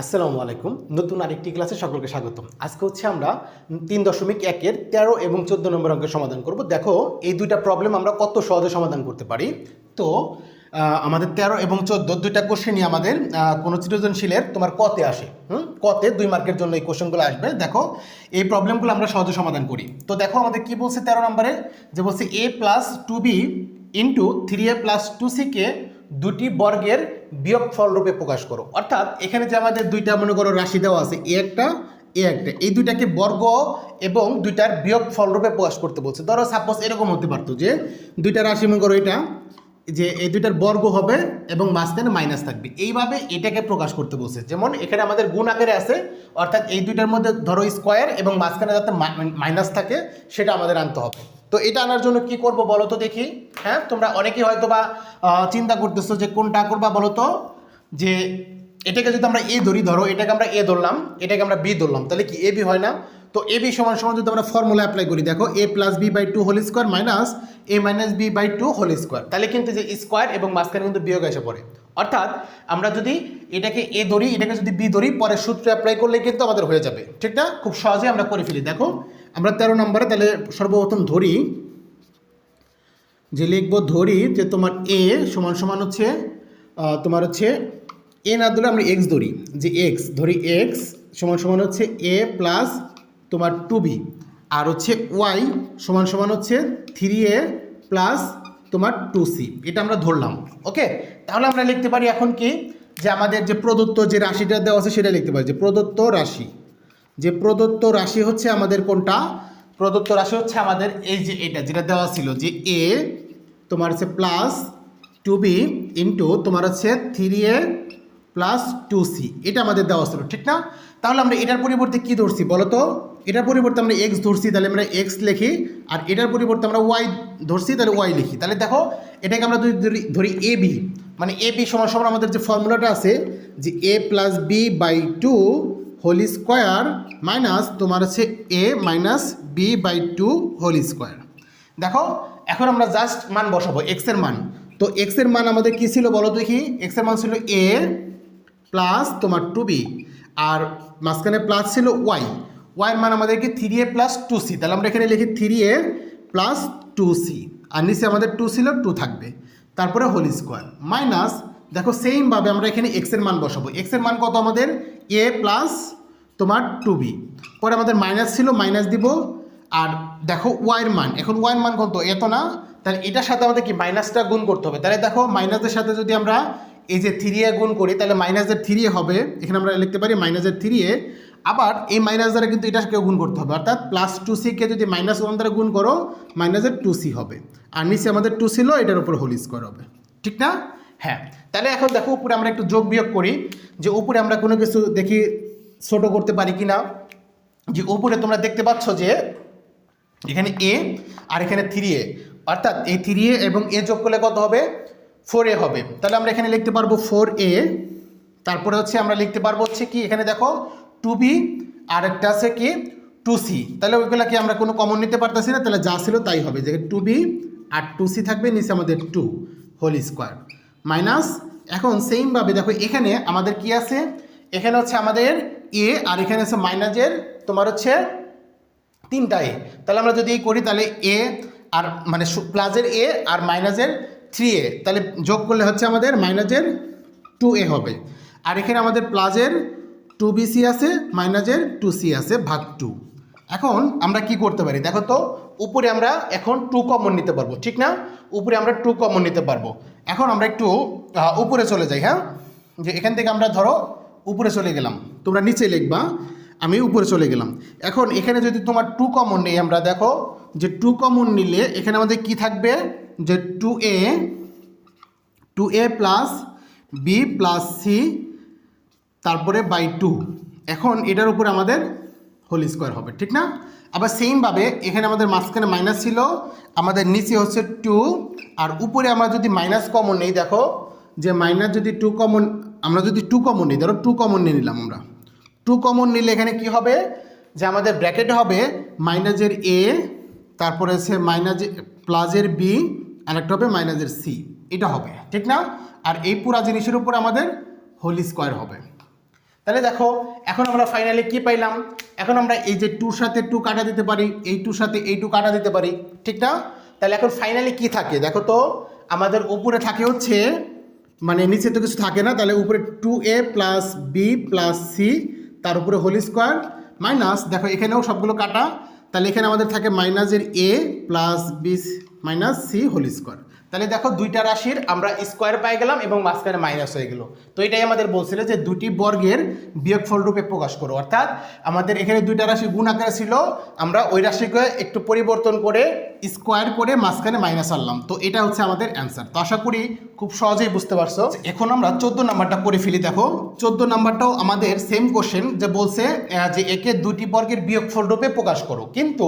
আসসালামু আলাইকুম। নতুন আরেকটি ক্লাসে সকলকে স্বাগতম। আজকে হচ্ছে আমরা তিন দশমিক একের তেরো এবং চোদ্দ নম্বর অঙ্কের সমাধান করব। দেখো, এই দুইটা প্রবলেম আমরা কত সহজে সমাধান করতে পারি? তো আমাদের তেরো এবং চোদ্দ দুইটা কোশ্চেনই আমাদের কোনো সৃজনশীলের তোমার কতে আসে। হুম? কতে দুই মার্কের জন্য এই কোশ্চেনগুলো আসবে। দেখো, এই প্রবলেমগুলো আমরা সহজে সমাধান করি। তো দেখো, আমাদের কি বলছে তেরো নম্বরে? যে বলছে A plus two B into three A plus two C কে দুটি বর্গের বিয়োগফল রূপে প্রকাশ করো। অর্থাৎ এখানে যে আমাদের দুইটা, মনে করো, রাশি দেওয়া আছে, এ একটা এ একটা। এই দুইটাকে বর্গ এবং দুইটার বিয়োগফল রূপে প্রকাশ করতে বলছে। ধরো সাপোজ এরকম হতে পারতো যে, দুইটা রাশি, মনে করো, এটা, যে এই দুইটার বর্গ হবে এবং মাঝখানে মাইনাস থাকবে। এইভাবে এটাকে প্রকাশ করতে বলছে। যেমন, এখানে আমাদের গুণ আকারে আছে, অর্থাৎ এই দুইটার মধ্যে ধরো স্কোয়ার এবং মাঝখানে যাতে মাইনাস থাকে, সেটা আমাদের আনতে হবে। তো এটা আনার জন্য কি করব বলো তো দেখি? হ্যাঁ তোমরা অনেকেই হয়তো বা চিন্তা করতেছো যে কোনটা করবা বলো তো যে এটাকে যদি আমরা এ ধরি, ধরো, এটাকে আমরা এ ধরলাম, এটাকে আমরা বি ধরলাম, তাহলে কি এ বি হয় না? তো এ বি সমান সমান যদি আমরা ফর্মুলা অ্যাপ্লাই করি, দেখো, A plus B by two whole square minus A minus B by two whole square তাহলে কিন্তু যে স্কোয়ার এবং মাঝখানে কিন্তু বিয়োগ এসে পড়ে। অর্থাৎ আমরা যদি এটাকে এ ধরি, এটাকে যদি বি ধরি পরে সূত্র অ্যাপ্লাই করলে কিন্তু আমাদের হয়ে যাবে, ঠিক না? খুব সহজে আমরা করে ফেলি, দেখো। আমরা তেরো নম্বরে তাহলে সর্বপ্রথম ধরি, যে লিখব ধরি যে তোমার এ সমান সমান হচ্ছে তোমার হচ্ছে এ না ধরে আমরা এক্স ধরি, যে এক্স ধরি এক্স সমান সমান হচ্ছে এ প্লাস তোমার টু বি আর হচ্ছে ওয়াই সমান সমান হচ্ছে থ্রি এ প্লাস তোমার টু সি এটা আমরা ধরলাম ওকে তাহলে আমরা লিখতে পারি এখন কি, যে আমাদের যে প্রদত্ত যে রাশিটা দেওয়া আছে সেটা লিখতে পারি, যে প্রদত্ত রাশি। যে প্রদত্ত রাশি হচ্ছে আমাদের কোনটা? প্রদত্ত রাশি হচ্ছে আমাদের এই যে এটা, যেটা দেওয়া ছিল যে এ তোমার হচ্ছে প্লাস টু বি ইন্টু তোমার হচ্ছে three A plus two C এটা আমাদের দেওয়া ছিল, ঠিক না? তাহলে আমরা এটার পরিবর্তে কি ধরছি বলো তো? এটার পরিবর্তে আমরা এক্স ধরছি, তাহলে আমরা এক্স লিখি। আর এটার পরিবর্তে আমরা ওয়াই ধরছি, তাহলে ওয়াই লিখি। তাহলে দেখো, এটাকে আমরা যদি ধরি এ বি মানে এ বি সমান সমান আমাদের যে ফর্মুলাটা আছে, যে A plus B by two whole square minus তোমার হচ্ছে A minus B by two whole square. দেখো, এখন আমরা জাস্ট মান বসাবো এক্সের মান। তো এক্সের মান আমাদের কি ছিল বলো দেখি? এক্সের মান ছিল এ প্লাস তোমার টু বি আর মাঝখানে প্লাস ছিল ওয়াই ওয়াইয়ের মান আমাদেরকে three A plus two C তাহলে আমরা এখানে লিখি three A plus two C আর নিচে আমাদের টু ছিল টু থাকবে। তারপরে হোল স্কোয়ার। মাইনাস, দেখো সেমভাবে আমরা এখানে এক্সের মান বসাবো। এক্সের মান কত আমাদের? এ প্লাস তোমার টু বি পরে আমাদের মাইনাস ছিল মাইনাস দিব। আর দেখো ওয়াইয়ের মান, এখন ওয়াইয়ের মান কত? এত না? তাহলে এটার সাথে আমাদের কি মাইনাসটা গুণ করতে হবে? তাহলে দেখো মাইনাসের সাথে যদি আমরা এই যে থ্রি এ গুণ করি, তাহলে মাইনাসের থ্রি হবে। এখানে আমরা লিখতে পারি মাইনাসের থ্রি এ আবার এই মাইনাস দ্বারা কিন্তু এটাকে গুণ করতে হবে। অর্থাৎ প্লাস টু সিকে যদি মাইনাস ওয়ান দ্বারা গুণ করো মাইনাসের টু সি হবে। আর নিচে আমাদের টু ছিল, এটার উপর হোল হবে। ঠিক না? হ্যাঁ তাহলে এখন দেখো উপরে আমরা একটু যোগ বিয়োগ করি, যে উপরে আমরা কোনো কিছু দেখি ছোট করতে পারি কি না যে উপরে তোমরা দেখতে পাচ্ছ যে এখানে এ আর এখানে থ্রি এ অর্থাৎ এই থ্রি এ এবং এ যোগ করলে কত হবে? ফোর এ হবে। তাহলে আমরা এখানে লিখতে পারব ফোর এ তারপরে হচ্ছে আমরা লিখতে পারব হচ্ছে কি, এখানে দেখো টু বি আর একটা আছে কি টু সি তাহলে ওইগুলো কি আমরা কোনো কমন নিতে পারতেছি না? তাহলে যা ছিল তাই হবে। যে টু বি আর টু সি থাকবে, নিচে আমাদের টু হোল স্কোয়ার মাইনাস, এখন সেমভাবে দেখো এখানে আমাদের কি আছে? এখানে হচ্ছে আমাদের এ আর এখানে হচ্ছে মাইনাসের তোমার হচ্ছে তিনটা এ তাহলে আমরা যদি করি, তাহলে এ আর মানে প্লাসের এ আর মাইনাসের থ্রি এ তাহলে যোগ করলে হচ্ছে আমাদের মাইনাসের টু এ হবে। আর এখানে আমাদের প্লাসের টু বি সি আছে মাইনাসের টু সি আছে, ভাগ টু এখন আমরা কি করতে পারি? দেখো তো, উপরে আমরা এখন টু কমন নিতে পারব, ঠিক না? উপরে আমরা টু কমন নিতে পারব। এখন আমরা একটু উপরে চলে যাই হ্যাঁ? যে এখান থেকে আমরা ধরো, উপরে চলে গেলাম। তোমরা নিচে লিখবা, আমি উপরে চলে গেলাম। এখন এখানে যদি তোমার টু কমন নেই, আমরা দেখো যে টু কমন নিলে এখানে আমাদের কি থাকবে? যে two A two A plus B plus C তারপরে বাই টু এখন এটার উপরে আমাদের হোল স্কোয়ার হবে, ঠিক না? আবার সেমভাবে এখানে আমাদের মাঝখানে মাইনাস ছিল, আমাদের নিচে হচ্ছে টু আর উপরে আমরা যদি মাইনাস কমন নেই, দেখো, যে মাইনাস যদি টু কমন আমরা যদি টু কমন নিই, ধরো টু কমন নিয়ে নিলাম আমরা। টু কমন নিলে এখানে কি হবে? যে আমাদের ব্র্যাকেট হবে মাইনাসের এ তারপরে হচ্ছে মাইনাস প্লাসের বি আর একটা হবে মাইনাসের সি এটা হবে, ঠিক না? আর এই পুরা জিনিসের উপর আমাদের হোল স্কোয়ার হবে। তাহলে দেখো এখন আমরা ফাইনালি কি পাইলাম? এখন আমরা এই যে টুর সাথে টু কাটা দিতে পারি, এই টুর সাথে এই টু কাটা দিতে পারি, ঠিক না? তাহলে এখন ফাইনালি কি থাকে? দেখো তো, আমাদের উপরে থাকে হচ্ছে মানে নিচে তো কিছু থাকে না, তাহলে উপরে two A plus B plus C তার উপরে হোল স্কোয়ার মাইনাস দেখো এখানেও সবগুলো কাটা, তাহলে এখানে আমাদের থাকে মাইনাসের A plus B minus C whole square তাহলে দেখো দুইটা রাশির আমরা স্কোয়ার পাই গেলাম এবং মাঝখানে মাইনাস হয়ে গেল। তো এটাই আমাদের বলছিল যে দুটি বর্গের বিয়োগফল রূপে প্রকাশ করো। অর্থাৎ আমাদের এখানে দুইটা রাশি গুণ আকারে ছিল, আমরা ওই রাশিকে একটু পরিবর্তন করে স্কোয়ার করে মাঝখানে মাইনাস আনলাম। তো এটা হচ্ছে আমাদের অ্যান্সার তো আশা করি খুব সহজেই বুঝতে পারছ। এখন আমরা চোদ্দ নাম্বারটা করে ফেলি, দেখো। চোদ্দ নাম্বারটাও আমাদের সেম কোশ্চেন যে বলছে যে একে দুটি বর্গের বিয়োগফল রূপে প্রকাশ করো। কিন্তু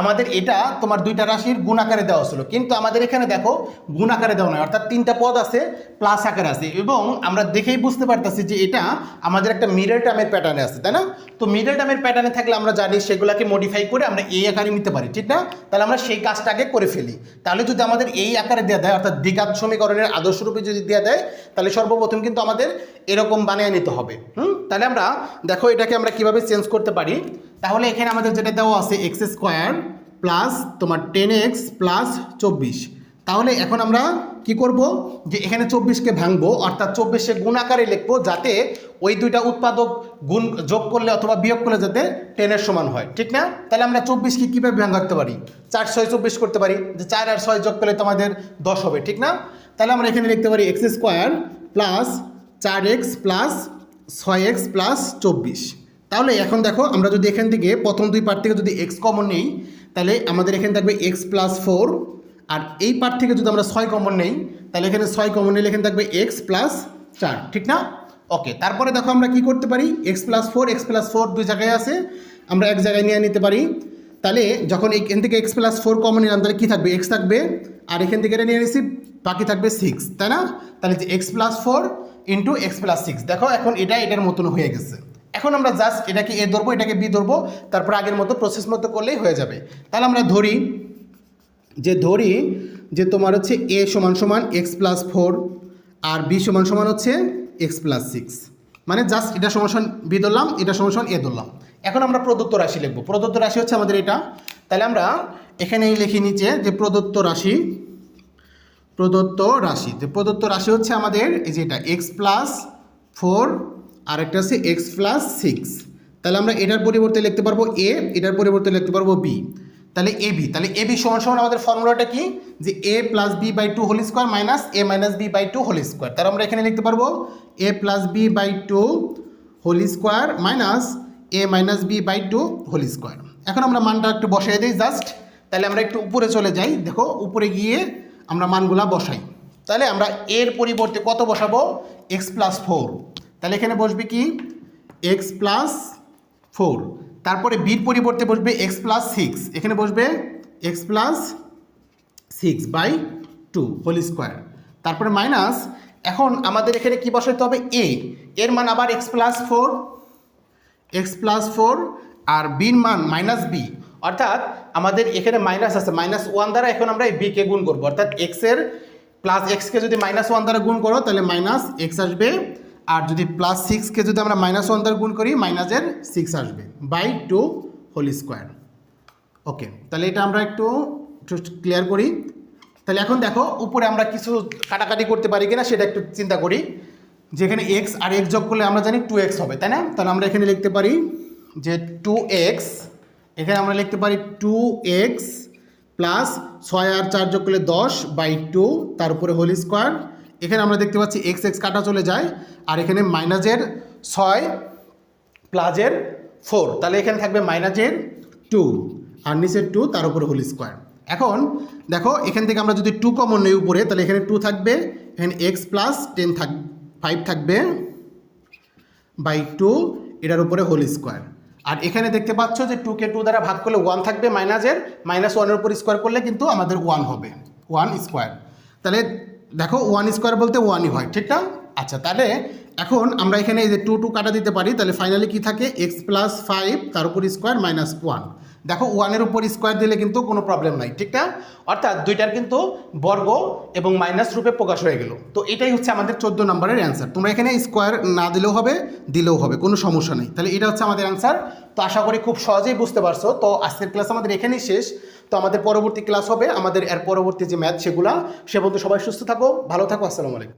আমাদের এটা তোমার দুইটা রাশির গুণ আকারে দেওয়া ছিল। কিন্তু আমাদের এখানে দেখো, গুণ আকারে দেওয়া নয় অর্থাৎ তিনটা পদ আছে প্লাস আকারে আছে। এবং আমরা দেখেই বুঝতে পারতেছি যে এটা আমাদের একটা মিডল টার্মের প্যাটার্নে আছে, তাই না? তো মিডল টার্মের প্যাটার্নে থাকলে আমরা জানি সেগুলোকে মডিফাই করে আমরা এই আকারে নিতে পারি, ঠিক না? তাহলে আমরা সেই কাজটাকে করে ফেলি। তাহলে যদি আমাদের এই আকারে দেওয়া দেয়, অর্থাৎ দ্বিঘাত সমীকরণের আদর্শ রূপে যদি দেওয়া দেয়, তাহলে সর্বপ্রথম কিন্তু আমাদের এরকম বানিয়ে নিতে হবে। হুম? তাহলে আমরা দেখো এটাকে আমরা কীভাবে চেঞ্জ করতে পারি। তাহলে এখানে আমাদের যেটা দেওয়া আছে এক্স স্কোয়ার প্লাস তোমার টেন এক্স প্লাস চব্বিশ। তাহলে এখন আমরা কি করব? যে এখানে চব্বিশকে ভাঙবো, অর্থাৎ চব্বিশে গুণ আকারে লিখব যাতে ওই দুইটা উৎপাদক গুণ যোগ করলে অথবা বিয়োগ করলে যাতে টেনের সমান হয়। ঠিক না? তাহলে আমরা চব্বিশকে কীভাবে ভাঙতে পারি? চার, ছয়, চব্বিশ করতে পারি। যে চার আর ছয় যোগ করলে তোমাদের দশ হবে, ঠিক না? তাহলে আমরা এখানে লিখতে পারি এক্স স্কোয়ার প্লাস চার এক্স প্লাস ছয় এক্স প্লাস চব্বিশ। তাহলে এখন দেখো, আমরা যদি এখান থেকে প্রথম দুই পার্ট থেকে যদি এক্স কমন নেই, তাহলে আমাদের এখানে থাকবে এক্স প্লাস ফোর। আর এই পার্ট থেকে যদি আমরা ছয় কমন নেই, তাহলে এখানে ছয় কমন নিলে এখানে থাকবে এক্স প্লাস চার, ঠিক না? ওকে তারপরে দেখো আমরা কি করতে পারি? X plus four, X plus four দুই জায়গায় আছে, আমরা এক জায়গায় নিয়ে নিতে পারি। তাহলে যখন এখান থেকে এক্স প্লাস ফোর কমন নিলাম, তাহলে কী থাকবে? এক্স থাকবে। আর এখান থেকে এটা নিয়ে নিয়েছি বাকি থাকবে সিক্স তাই না? তাহলে যে X plus four into X plus six দেখো, এখন এটা এটার মতন হয়ে গেছে। এখন আমরা জাস্ট এটাকে এ ধরবো, এটাকে বি ধরবো, তারপর আগের মতো প্রসেস মতো করলেই হয়ে যাবে। তাহলে আমরা ধরি, যে ধরি যে তোমার হচ্ছে এ সমান সমান এক্স প্লাস ফোর আর বি সমান সমান হচ্ছে এক্স প্লাস সিক্স মানে জাস্ট এটা সমান বি ধরলাম, এটা সমান সমান এ ধরলাম। এখন আমরা প্রদত্ত রাশি লিখব। প্রদত্ত রাশি হচ্ছে আমাদের এটা। তাহলে আমরা এখানেই লিখি নিচে যে প্রদত্ত রাশি প্রদত্ত রাশি। যে প্রদত্ত রাশি হচ্ছে আমাদের এই যে এটা এক্স প্লাস ফোর আর একটা হচ্ছে এক্স প্লাস সিক্স তাহলে আমরা এটার পরিবর্তে লিখতে পারব এ এটার পরিবর্তে লিখতে পারব বি তাহলে এ বি তাহলে এ বি সমান সমান আমাদের ফর্মুলাটা কি? যে A plus B by two whole square minus A minus B by two whole square তাহলে আমরা এখানে লিখতে পারব A plus B by two whole square minus A minus B by two whole square এখন আমরা মানটা একটু বসাই দিই জাস্ট তাহলে আমরা একটু উপরে চলে যাই। দেখো, উপরে গিয়ে আমরা মানগুলা বসাই। তাহলে আমরা এর পরিবর্তে কত বসাবো? এক্স প্লাস ফোর তাহলে এখানে বসবে কি? এক্স প্লাস ফোর তারপরে বির পরিবর্তে বসবে এক্স প্লাস সিক্স এখানে বসবে X plus six by two whole square তারপরে মাইনাস এখন আমাদের এখানে কি বসাইতে হবে? এ এর মান আবার X plus four X plus four আর বির মান মাইনাস বি অর্থাৎ আমাদের এখানে মাইনাস আছে মাইনাস ওয়ান দ্বারা এখন আমরা এই বিকে গুণ করব। অর্থাৎ এক্সের প্লাস এক্সকে যদি মাইনাস ওয়ান দ্বারা গুণ করো, তাহলে মাইনাস এক্স আসবে। আর যদি প্লাস সিক্সকে যদি আমরা মাইনাস ওয়ান দ্বারা গুণ করি মাইনাসের সিক্স আসবে by two whole square okay তাহলে এটা আমরা একটু ক্লিয়ার করি। তাহলে এখন দেখো, উপরে আমরা কিছু কাটাকাটি করতে পারি কিনা সেটা একটু চিন্তা করি। যেখানে এক্স আর এক্স যোগ করলে আমরা জানি টু এক্স হবে, তাই না? তাহলে আমরা এখানে লিখতে পারি যে টু এক্স এখানে আমরা লিখতে পারি টু এক্স প্লাস ছয় আর চার যোগ করলে দশ বাই টু তার উপরে হোল স্কোয়ার এখানে আমরা দেখতে পাচ্ছি এক্স এক্স কাটা চলে যায়, আর এখানে মাইনাসের ছয় প্লাজের ফোর তাহলে এখানে থাকবে মাইনাসের টু আর নিচের টু তার উপরে হোল স্কোয়ার এখন দেখো, এখান থেকে আমরা যদি টু কমন নেই উপরে, তাহলে এখানে টু থাকবে, এখানে এক্স প্লাস টেন থাক ফাইভ থাকবে বাই টু এটার উপরে হোল স্কোয়ার আর এখানে দেখতে পাচ্ছ যে টুকে টু দ্বারা ভাগ করলে ওয়ান থাকবে মাইনাসের মাইনাস ওয়ানের উপর স্কোয়ার করলে কিন্তু আমাদের ওয়ান হবে ওয়ান স্কোয়ার তাহলে দেখো ওয়ান স্কোয়ার বলতে ওয়ানই হয়, ঠিক না? আচ্ছা তাহলে এখন আমরা এখানে এই যে টু টু কাটা দিতে পারি, তাহলে ফাইনালি কি থাকে? এক্স প্লাস ফাইভ তার উপর স্কোয়ার মাইনাস ওয়ান দেখো ওয়ানের উপর স্কোয়ার দিলে কিন্তু কোনো প্রবলেম নাই, ঠিক না? অর্থাৎ দুইটার কিন্তু বর্গ এবং মাইনাস রূপে প্রকাশ হয়ে গেল। তো এটাই হচ্ছে আমাদের চোদ্দ নম্বরের অ্যান্সার তোমরা এখানে স্কোয়ার না দিলেও হবে দিলেও হবে, কোনো সমস্যা নেই। তাহলে এটা হচ্ছে আমাদের অ্যান্সার তো আশা করি খুব সহজেই বুঝতে পারছ। তো আজকের ক্লাস আমাদের এখানেই শেষ। তো আমাদের পরবর্তী ক্লাস হবে। আমাদের এর পরবর্তী যে ম্যাথ সেগুলা, সে পর্যন্ত সবাই সুস্থ থাকো, ভালো থাকো, আসসালামু আলাইকুম।